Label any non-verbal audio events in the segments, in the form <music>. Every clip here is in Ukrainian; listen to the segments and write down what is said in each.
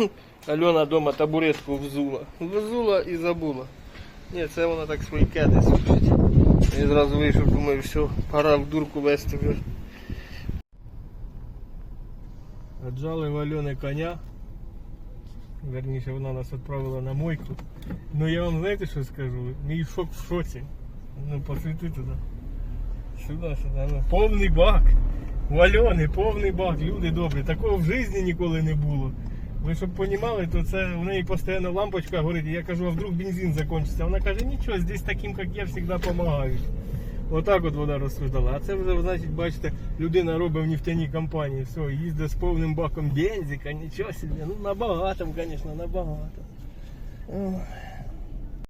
<laughs> Альона вдома табуретку взула. Взула і забула. Ні, це вона так свої кеди сушить. Я зразу вийшов, думаю, все, пора в дурку вести вже. Отжали в Альони коня. Верніше, вона нас відправила на мойку. Ну я вам знаєте, що скажу? Мій шок в шоці. Ну посвіти туди. Сюди, сюди. Ну, повний бак. У Альони повний бак. Люди добрі. Такого в житті ніколи не було. Ви щоб розуміли, то це в неї постійно лампочка горить. Я кажу, а вдруг бензин закінчиться. Вона каже, нічого, здесь таким, як я, завжди допомагають. Отак от вона розсуждала. А це вже, значить, бачите, людина робить в нефтяній компанії. Все, їздить з повним баком бензика, нічого собі. Ну набагато, звісно, набагато.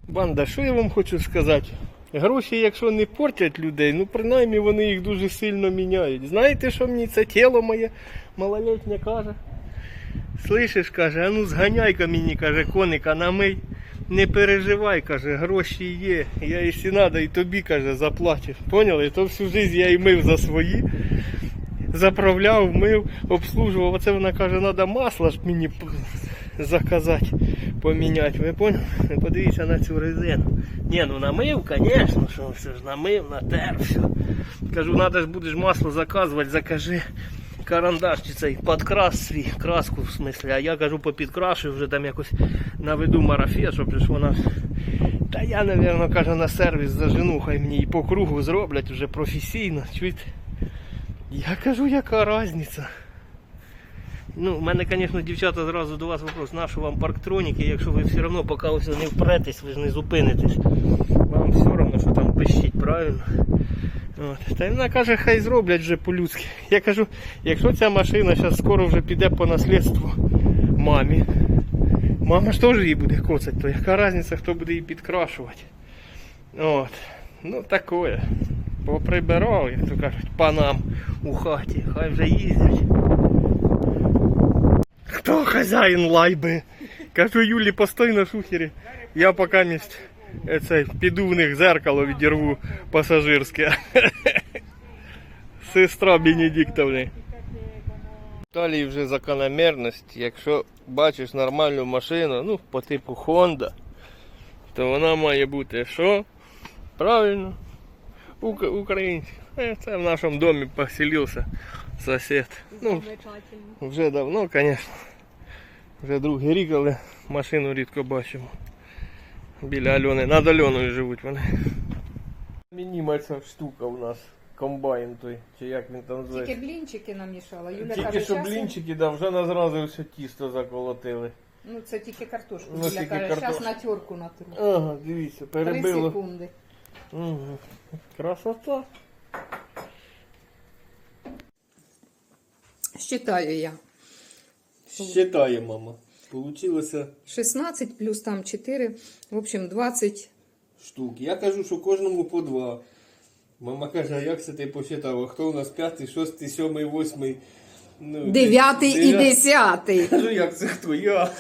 Банда, що я вам хочу сказати? Гроші, якщо не портять людей, ну принаймні вони їх дуже сильно міняють. Знаєте, що мені це тіло моє малолетнє каже? Слышиш, каже, а ну зганяй-ка мені, каже, коника намий. Не переживай, каже, гроші є. Я якщо треба, і тобі, каже, заплачу. Поняли? То всю життя я і мив за свої. Заправляв, мив, обслужував. Оце вона каже, треба масло ж мені заказати, поміняти. Ви поняли? Подивіться на цю резину. Ні, ну намив, звісно, що все ж намив, натер, все. Кажу, треба ж будеш масло заказувати, закажи карандаш чи цей подкрас свій, краску в смислі. А я кажу, попідкрашую вже там якось наведу марафет, щоб ж вона. Та я, напевно, каже, на сервіс зажену, хай мені і по кругу зроблять вже професійно. Чуєте? Я кажу, яка різниця. Ну, у мене, звісно, дівчата зразу до вас вопрос, на що вам парктроніки, якщо ви все одно поки ось не впретесь, ви ж не зупинитесь. Вам все одно, що там пищить, правильно? От. Та вона каже, хай зроблять вже по-людськи. Я кажу, якщо ця машина зараз скоро вже піде по наслідству мамі, мама ж теж її буде коцати, то яка різниця, хто буде її підкрашувати? От. Ну такое. Поприбирав, як то кажуть, панам у хаті, хай вже їздять. Хто хазяїн лайби? Кажу Юлі, постой на шухері. Я поки місць е, цей, піду в них зеркало відірву пасажирське. <laughs> Сестра Бенедиктовни. Далі вже закономірність. Якщо бачиш нормальну машину, ну, по типу Honda, то вона має бути що? Правильно. Ук- українська. Е, Це в нашому домі поселився сусід. Ну, вже давно, звісно. Вже другий рік, але машину рідко бачимо. Біля Альони. Над Альоною живуть вони. Мініма штука у нас. Комбайн той, чи як він там Тільки блінчики намішала. Юля Тільки каже, що «Щас я-» блінчики, да, вже на зразу все тісто заколотили. Ну це тільки картошку. Ну, Юля тільки каже, картошку. зараз на терку натру. Ага, дивіться, Три перебило. секунди. Угу. Красота. Считаю я. Считає, мама. Получилося 16 плюс там 4. В общем, 20. штук. Я кажу, що кожному по два. Мама каже, а як це ти посчитав? А хто у нас п'ятий, шостий, сьомий, восьмий? Ну, Дев'ятий і дев'ятий. десятий. Кажу, як це хто? Я.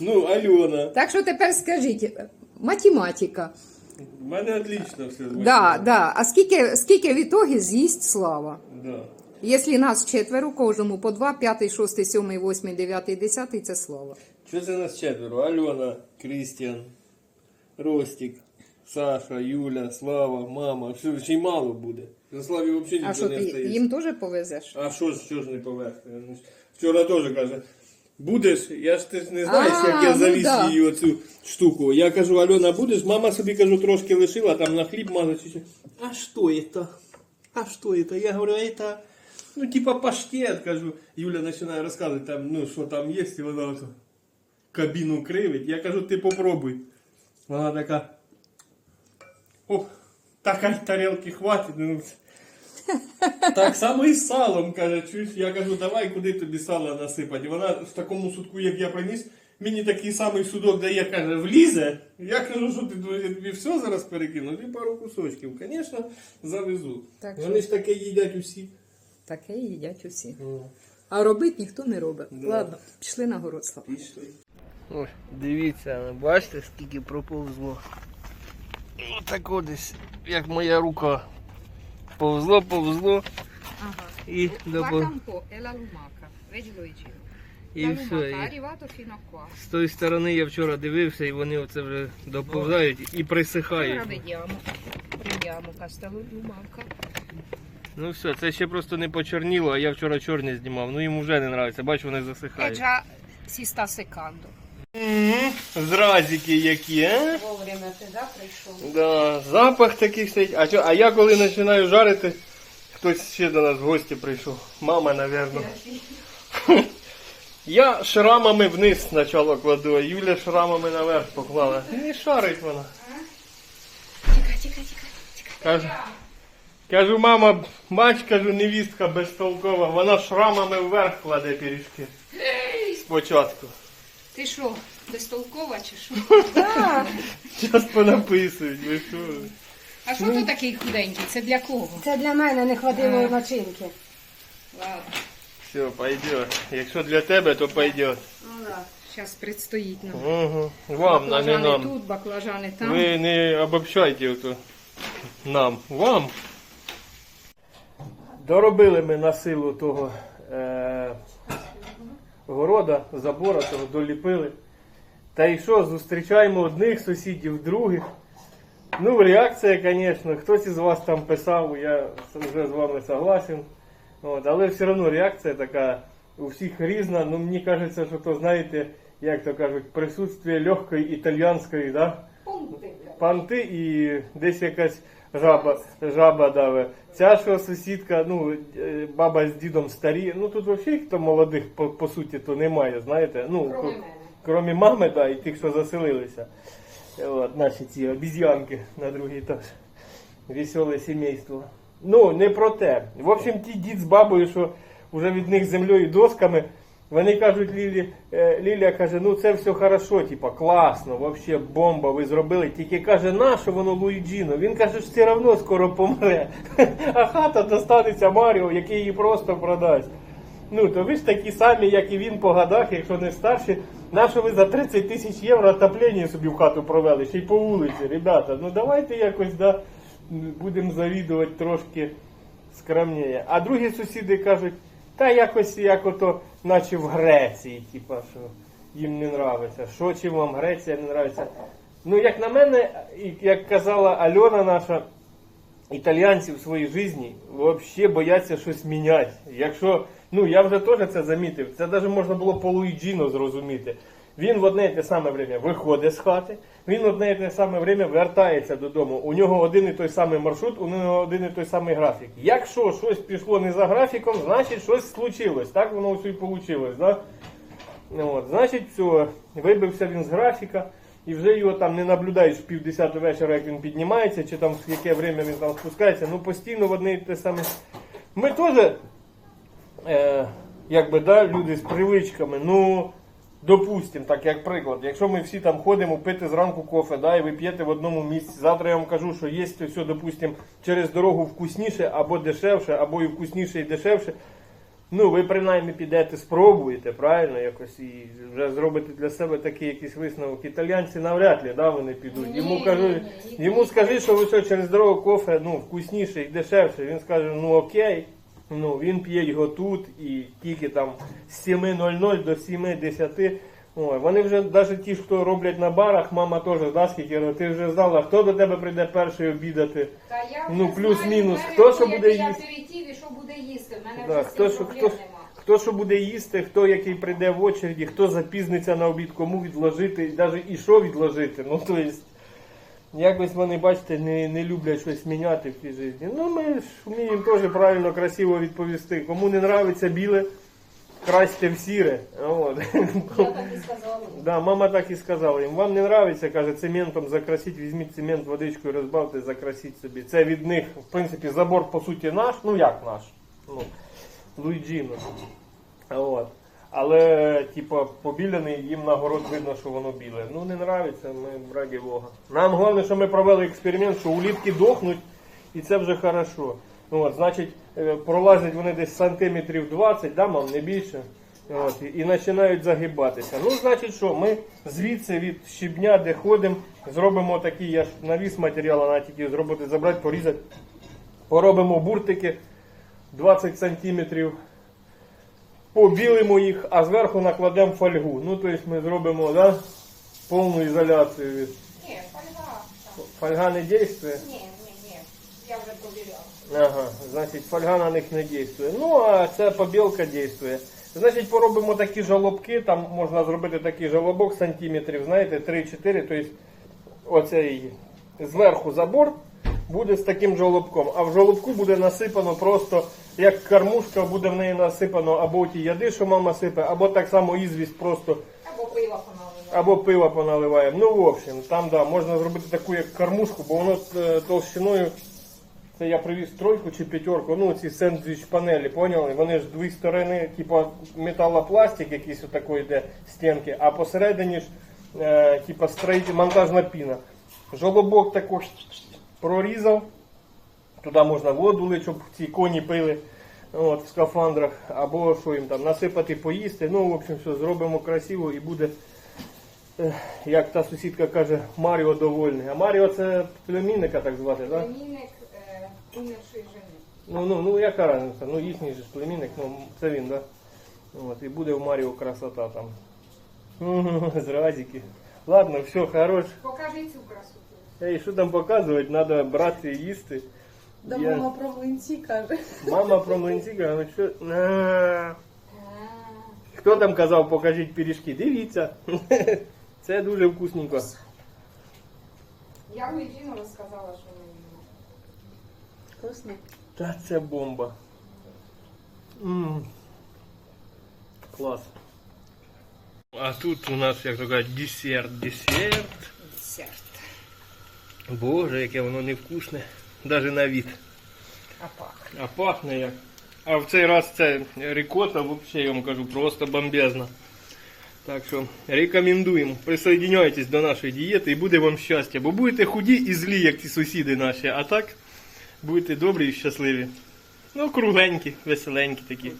ну, Альона. Так що тепер скажіть, математика. У мене отлично все. Да, да. А скільки, скільки в ітогі з'їсть слава? да. Якщо нас четверо, кожному по два, п'ятий, шостий, сьомий, восьмий, дев'ятий, десятий це слава. Що це нас четверо? Альона, Крістіан, Ростік, Саша, Юля, Слава, мама. Що, ще й мало буде. За Славі взагалі А нічого що не ти остається. їм теж повезеш? А що ж, що ж не? Ну, Вчора теж каже, будеш, я ж ти ж не знаєш, А, як я ну завіз да. її оцю штуку. Я кажу, Альона, будеш? Мама собі кажу, трошки лишила, там на хліб мазать. чи що. А що це? А що це? Я говорю, це, ну, типа паштет, кажу. Юля починає розказувати, там, ну, що там є, і вона ото кабіну кривить. Я кажу, ти попробуй. Вона така. Оп, така тарілки хватить. Ну, <laughs> так само і з салом, каже, чуєш, я кажу, давай куди тобі сало насипати. І Вона в такому судку, як я приніс, мені такий самий судок дає, каже, влізе. Я кажу, що ти думаєш, я тобі все зараз перекину, і пару кусочків. Звісно, завезу. Так Вони ж таке їдять усі. Таке їдять усі. А робити ніхто не робить. Да. Ладно, пішли на город Слава. Пішли. Ой, дивіться, бачите, скільки проповзло. Отако десь, як моя рука. Повзло, повзло Ага. і до... Вакампо, ела лумака. Vedi Luigi. І все. І з тої сторони я вчора дивився, і вони оце вже доповзають і присихають. Ну все, це ще просто не почорніло, а я вчора чорне знімав. Ну їм вже не подобається, бачу, вони засихають. si sta seccando. Зразики які, а? Вовремя ти да, прийшов. Да, запах такий стоїть. А, чо, а я коли починаю жарити, хтось ще до нас в гості прийшов. Мама, напевно. Я шрамами вниз спочатку кладу, а Юля шрамами наверх поклала. Не шарить вона. Тікай, тікай, тікай. Кажу, кажу, мама, бач, кажу, невістка безтолкова, вона шрамами вверх кладе пиріжки. Спочатку. Ти що, безтолкова чи що? <laughs> Зараз понаписують, ви що? А що ти такий худенький? Це для кого? Це для мене не хватило начинки. Ладно, Все, пойдет. Якщо для тебе, то пойдет. Ну, да. зараз предстоїть нам. Угу. Вам, а не Баклажани нам. тут, баклажани там. Ви не обобщайте ото. Нам. Вам. Доробили ми на силу того е- города, забора, того доліпили. Та й що, зустрічаємо одних сусідів, других. Ну, реакція, звісно, хтось із вас там писав, я вже з вами согласен. От, але все одно реакція така у всіх різна. Ну, мені кажеться, що то, знаєте, як то кажуть, присутствие легкої італіянської, да? панти і десь якась жаба, жаба даве. Ця що сусідка, ну, е, баба з дідом старі. Ну тут взагалі хто молодих по, по суті то немає, знаєте. Ну, Кроме ко- кромі мами, да, і тих, що заселилися. Е, От, наші ці обіз'янки на другий етаж. Веселе сімейство. Ну, не про те. В общем, ті дід з бабою, що вже від них землею і досками, вони кажуть, Лілі, е, Лілія каже, ну це все хорошо, типа, класно, вообще бомба, ви зробили. Тільки каже, на що воно Луїджіно? Він каже, що все одно скоро помре. <laughs> А хата достанеться Маріо, який її просто продасть. Ну, то ви ж такі самі, як і він по годах, якщо не старші. Нащо ви за 30 тисяч євро отоплення собі в хату провели, ще й по вулиці, ребята. Ну давайте якось да, будемо завідувати трошки скромніше. А другі сусіди кажуть, та якось як ото, наче в Греції, типа, що їм не нравиться. Що чим вам Греція не нравиться? Ну, як на мене, як казала Альона наша, італіянці в своїй житті взагалі бояться щось міняти. Якщо, ну я вже теж це замітив, це навіть можна було по Луїджіно зрозуміти. Він в одне і те саме время виходить з хати, він в одне і те саме время вертається додому. У нього один і той самий маршрут, у нього один і той самий графік. Якщо щось пішло не за графіком, значить щось случилось. Так воно все і вийшло. Да? От, значить, все, вибився він з графіка, і вже його там не наблюдаєш в півдесятого вечора, як він піднімається, чи там в яке время він там спускається. Ну постійно в одне і те саме. Ми теж, е, якби, да, люди з привичками, ну. Допустим, так як приклад, якщо ми всі там ходимо пити зранку кофе, да, і ви п'єте в одному місці, завтра я вам кажу, що є все, допустим, через дорогу вкусніше або дешевше, або і вкусніше, і дешевше. Ну, ви принаймні підете, спробуєте, правильно, якось і вже зробите для себе такий якийсь висновок. Італійці навряд ли, да, вони підуть. Йому кажу, йому скажи, що ви що через дорогу кофе ну, вкусніше і дешевше. Він скаже, ну окей. Ну, він п'є його тут і тільки там з 7.00 до 7.10. Ой, вони вже навіть ті, хто роблять на барах, мама теж да, скільки ти вже знала, хто до тебе прийде перший обідати. Та я Ну, плюс-мінус. Хто що буде їсти? і що буде їсти. В мене Да, вже хто, що, хто, хто що буде їсти, хто який прийде в очереді, хто запізниться на обід, кому відложити, навіть і що відложити. Ну, то есть, якось вони, бачите, не, не люблять щось міняти в цій житті. Ну, ми ж вміємо теж правильно, красиво відповісти. Кому не нравиться біле, красьте в сіре. От. Я так і сказала. Да, мама так і сказала їм. Вам не нравиться, каже, цементом закрасіть, візьміть цемент, водичкою розбавте, закрасіть собі. Це від них, в принципі, забор по суті наш, ну як наш? Ну, Луїджіно. От. Але, типа, побілений, їм на город видно, що воно біле. Ну, не нравиться, ми раді Бога. Нам головне, що ми провели експеримент, що улітки дохнуть, і це вже хорошо. Ну, от, значить, е, пролазять вони десь сантиметрів 20, да, мам, не більше. От, і, починають загибатися. Ну, значить, що ми звідси від щебня, де ходимо, зробимо такий, я ж навіс матеріал, а тільки зробити, забрати, порізати. Поробимо буртики 20 сантиметрів побілимо їх, а зверху накладемо фольгу. Ну, тобто ми зробимо да, повну ізоляцію. від- Ні, фольга. Фольга не діє? Ні, ні, ні. Я вже повіряла. Ага, значить фольга на них не діє. Ну, а ця побілка діє. Значить, поробимо такі жалобки, там можна зробити такий жалобок сантиметрів, знаєте, 3-4, тобто оцей зверху забор буде з таким жолобком, а в жолобку буде насипано просто, як кормушка, буде в неї насипано або ті яди, що мама сипе, або так само ізвість просто Або пиво поналила. або пиво поналиваємо. Ну, в общем, там да, можна зробити таку як кормушку, бо воно е, толщиною. Це я привіз тройку чи п'ятерку, ну ці сендвіч панелі, поняли? Вони ж дві сторони, типу металопластик якийсь отакий йде стінки, а посередині ж е, типу строїть монтажна піна. Жолобок також прорізав. Туди можна воду лити, щоб ці коні пили от, в скафандрах, або що їм там насипати, поїсти. Ну, в общем, все, зробимо красиво і буде, е, як та сусідка каже, Маріо довольний. А Маріо це племінника так звати, так? Племінник е, умершої жени. Ну, ну, ну яка разниця? Ну їхній же ж племінник, ну це він, да? От, і буде в Маріо красота там. <laughs> Зразики. Ладно, все, хорош. Покажи цю красоту. Ей, що там показувати? Треба брати і їсти. Да Я- мама про млинці каже. Мама про млинці каже, ну що. На. Хто там казав, покажіть пиріжки? Дивіться. <laughs> Це дуже вкусненько. Я Луїджіну розказала, що їла. Вкусно. Та це бомба. М. Клас. А тут у нас, як то кажуть, десерт, десерт. Десерт. Боже, яке воно невкусне. Даже на від. А пахне. А пахне як. А в цей раз це рікота, взагалі, я вам кажу, просто бомбезна. Так що рекомендуємо. Присоединяйтесь до нашої дієти і буде вам щастя. Бо будете худі і злі, як ці сусіди наші. А так будете добрі і щасливі. Ну, кругленькі, веселенькі такі.